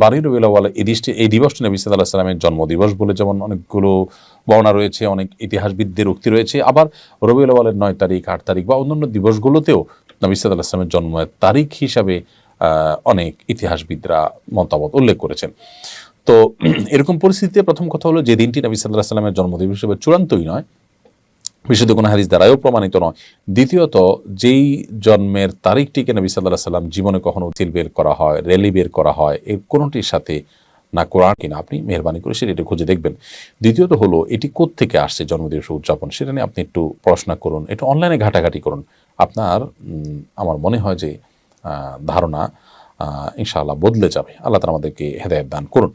বারোই রবিউল আওয়াল এই দিসটি এই দিবসটি নবী সাল্লাহ সাল্লামের জন্মদিবস বলে যেমন অনেকগুলো বর্ণনা রয়েছে, অনেক ইতিহাসবিদদের উক্তি রয়েছে। আবার রবিউল আওয়ালের নয় তারিখ, আট তারিখ বা অন্যান্য দিবসগুলোতেও নবী সাল্লাহ সাল্লামের জন্মের তারিখ হিসাবে অনেক ইতিহাসবিদরা মতামত উল্লেখ করেছেন। তো, এরকম পরিস্থিতিতে প্রথম কথা হলো, যে দিনটি নবী সাল্লাহ সাল্লামের জন্মদিবস হিসেবে চূড়ান্তই নয় বিশুদ্ধ কোনো হাদিস দ্বারাও প্রমাণিত নয়। দ্বিতীয়ত, যেই জন্মের তারিখটিকে নবী সাল্লাহ সাল্লাম জীবনে কখনো উচিল বের করা হয়, র্যালি বের করা হয় এর কোনোটির সাথে না কোরআন কিনা, আপনি মেহরবানি করে সেটা একটু খুঁজে দেখবেন। দ্বিতীয়ত হলো, এটি থেকে আসছে জন্মদিবস উদযাপন, সেটা নিয়ে আপনি একটু পড়াশোনা করুন, একটু অনলাইনে ঘাটাঘাটি করুন। আপনার আমার মনে হয় যে ধারণা ইনশাআল্লাহ বদলে যাবে। আল্লাহ তালা আমাদেরকে হেদায়ত দান করুন।